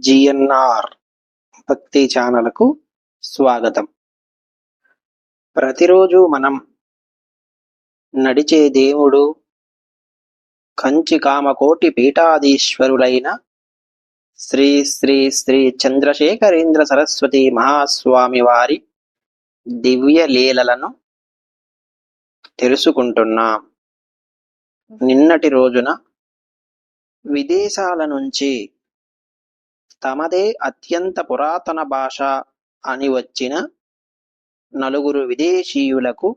GNR భక్తి ఛానల్కు స్వాగతం. ప్రతిరోజు మనం నడిచే దేవుడు కంచి కామకోటి పీఠాధీశ్వరులైన శ్రీ శ్రీ శ్రీ చంద్రశేఖరేంద్ర సరస్వతి మహాస్వామి వారి దివ్య లీలలను తెలుసుకుంటున్నాం. నిన్నటి రోజున విదేశాల నుంచి తమదే అత్యంత పురాతన భాష అని వచ్చిన నలుగురు విదేశీయులకు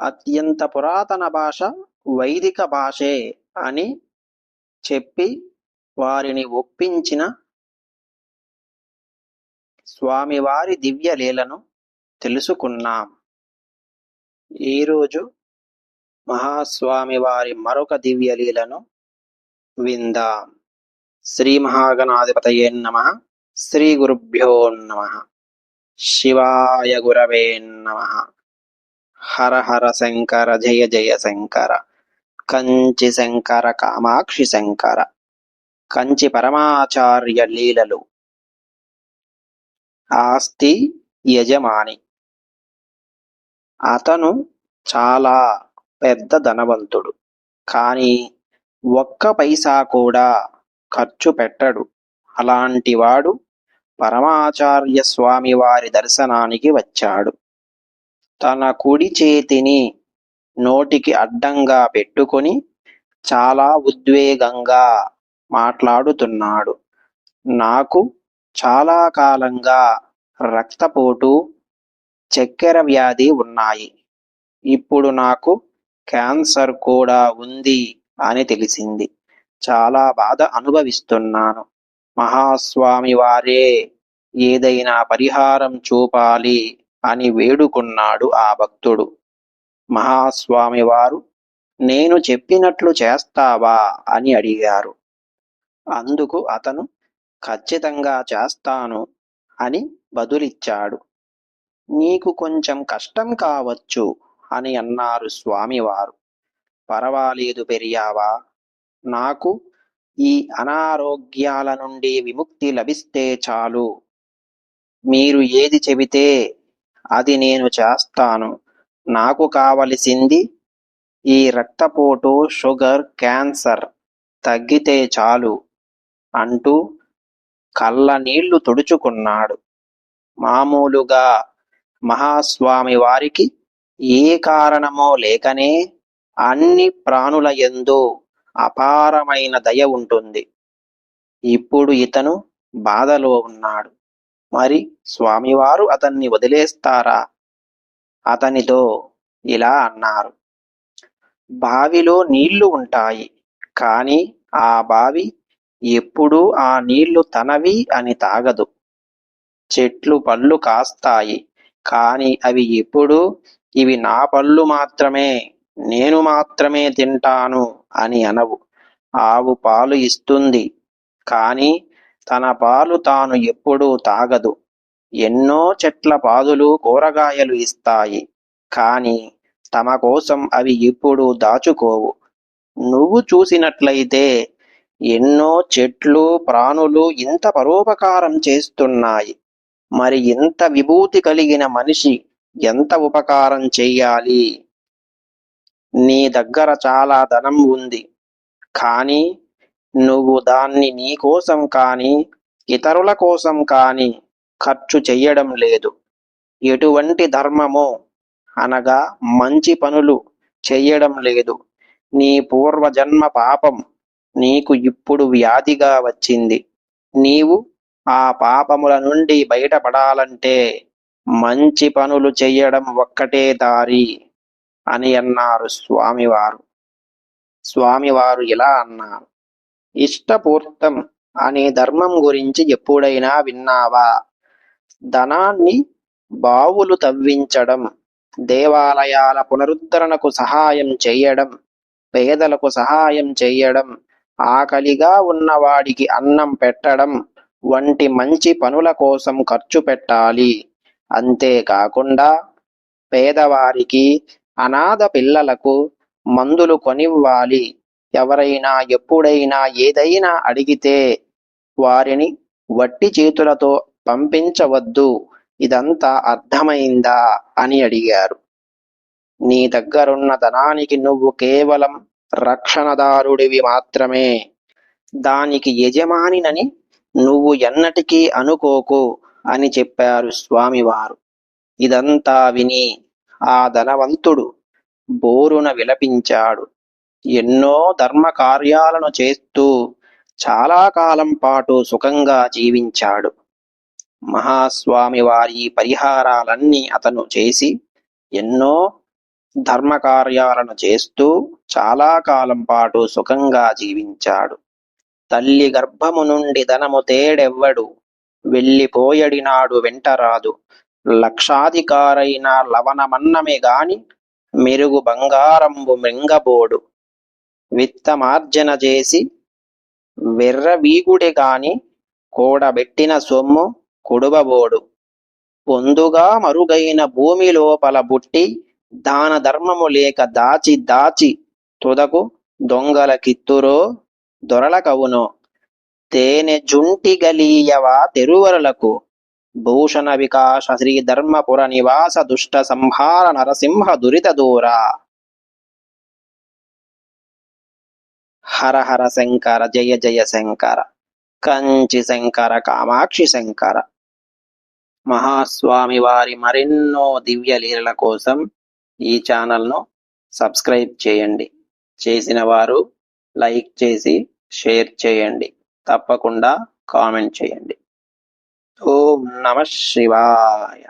అత్యంత పురాతన భాష వైదిక భాషే అని చెప్పి వారిని ఒప్పించిన స్వామివారి దివ్యలీలను తెలుసుకున్నాం. ఈరోజు మహాస్వామివారి మరొక దివ్యలీలను విందాం. శ్రీ మహాగణాధిపతయే నమ. శ్రీ గురుభ్యో నమ. శివాయ గురవే నమ. హర హర శంకర జయ జయ శంకర. కంచి శంకర కామాక్షి శంకర. కంచి పరమాచార్య లీలలు. ఆస్తి యజమాని. అతను చాలా పెద్ద ధనవంతుడు. కానీ ఒక్క పైసా కూడా ఖర్చు పెట్టడు. అలాంటివాడు పరమాచార్య స్వామి వారి దర్శనానికి వచ్చాడు. తన కుడి చేతిని నోటికి అడ్డంగా పెట్టుకొని చాలా ఉద్వేగంగా మాట్లాడుతున్నాడు. నాకు చాలా కాలంగా రక్తపోటు చక్కెర వ్యాధి ఉన్నాయి. ఇప్పుడు నాకు క్యాన్సర్ కూడా ఉంది అని తెలిసింది. చాలా బాధ అనుభవిస్తున్నాను. మహాస్వామి వారే ఏదైనా పరిహారం చూపాలి అని వేడుకున్నాడు ఆ భక్తుడు. మహాస్వామి వారు నేను చెప్పినట్లు చేస్తావా అని అడిగారు. అందుకు అతను ఖచ్చితంగా చేస్తాను అని బదులిచ్చాడు. నీకు కొంచెం కష్టం కావచ్చు అని అన్నారు స్వామివారు. పర్వాలేదు పెరియావా నాకు ఈ అనారోగ్యాల నుండి విముక్తి లభిస్తే చాలు. మీరు ఏది చెబితే అది నేను చేస్తాను. నాకు కావలసింది ఈ రక్తపోటు షుగర్ క్యాన్సర్ తగ్గితే చాలు అంటూ కళ్ళ నీళ్ళు తుడుచుకున్నాడు. మామూలుగా మహాస్వామి వారికి ఏ కారణమో లేకనే అన్ని ప్రాణుల ఎందు అపారమైన దయ ఉంటుంది. ఇప్పుడు ఇతను బాధలో ఉన్నాడు. మరి స్వామివారు అతన్ని వదిలేస్తారా? అతనితో ఇలా అన్నారు. బావిలో నీళ్ళు ఉంటాయి కానీ ఆ బావి ఎప్పుడూ ఆ నీళ్ళు తనవి అని తాగదు. చెట్లు పళ్ళు కాస్తాయి కానీ అవి ఎప్పుడూ ఇవి నా పళ్ళు మాత్రమే. నేను మాత్రమే తింటాను అని అనవు. ఆవు పాలు ఇస్తుంది. కానీ తన పాలు తాను ఎప్పుడూ తాగదు. ఎన్నో చెట్ల పాదులు కూరగాయలు ఇస్తాయి. కానీ తమ కోసం అవి ఎప్పుడూ దాచుకోవు. నువ్వు చూసినట్లయితే ఎన్నో చెట్లు ప్రాణులు ఇంత పరోపకారం చేస్తున్నాయి. మరి ఇంత విభూతి కలిగిన మనిషి ఎంత ఉపకారం చెయ్యాలి నీ దగ్గర చాలా ధనం ఉంది. కానీ నువ్వు దాన్ని నీ కోసం కానీ ఇతరుల కోసం కానీ ఖర్చు చెయ్యడం లేదు. ఎటువంటి ధర్మమో అనగా మంచి పనులు చెయ్యడం లేదు. నీ పూర్వజన్మ పాపం నీకు ఇప్పుడు వ్యాధిగా వచ్చింది. నీవు ఆ పాపముల నుండి బయటపడాలంటే మంచి పనులు చెయ్యడం ఒక్కటే దారి. అని అన్నారు స్వామివారు. స్వామివారు ఇలా అన్నారు. ఇష్టపూర్తం అనే ధర్మం గురించి ఎప్పుడైనా విన్నావా? ధనాన్ని బావులు తవ్వించడం దేవాలయాల పునరుద్ధరణకు సహాయం చేయడం పేదలకు సహాయం చేయడం ఆకలిగా ఉన్నవాడికి అన్నం పెట్టడం వంటి మంచి పనుల కోసం ఖర్చు పెట్టాలి. అంతేకాకుండా పేదవారికి అనాథ పిల్లలకు మందులు కొనివ్వాలి. ఎవరైనా ఎప్పుడైనా ఏదైనా అడిగితే వారిని వట్టి చేతులతో పంపించవద్దు. ఇదంతా అర్థమైందా? అని అడిగారు. నీ దగ్గరున్న ధనానికి నువ్వు కేవలం రక్షణదారుడివి మాత్రమే. దానికి యజమానినని నువ్వు ఎన్నటికీ అనుకోకు అని చెప్పారు స్వామివారు. ఇదంతా విని ఆ ధనవంతుడు బోరున విలపించాడు. ఎన్నో ధర్మ కార్యాలను చేస్తూ చాలా కాలం పాటు సుఖంగా జీవించాడు. మహాస్వామి వారి పరిహారాలన్నీ అతను చేసి ఎన్నో ధర్మ కార్యాలను చేస్తూ చాలా కాలం పాటు సుఖంగా జీవించాడు. తల్లి గర్భము నుండి ధనము తేడెవ్వడు. వెళ్ళిపోయడినాడు వెంటరాదు. లక్షాధికారైన లవణమన్నమే గాని మెరుగు బంగారంబు మింగబోడు. విత్తమార్జన చేసి వెర్రవీగుడే గాని కూడబెట్టిన సొమ్ము కుడుబబోడు పొందుగా మరుగైన భూమి లోపల బుట్టి దాన ధర్మము లేక దాచి దాచి తుదకు దొంగల కిత్తురో దొరల కవునో. తేనె జుంటి గలీయవ తెరువరులకు భూషణ వికాస శ్రీ ధర్మపుర నివాస దుష్ట సంహార నరసింహ దురిత దూర. హర హర శంకర జయ జయ శంకర కంచి శంకర కామాక్షి శంకర. మహాస్వామి వారి మరెన్నో దివ్య లీలల కోసం ఈ ఛానల్ను సబ్స్క్రైబ్ చేయండి. చేసిన వారు లైక్ చేసి షేర్ చేయండి. తప్పకుండా కామెంట్ చేయండి. ఓం నమ శివాయ.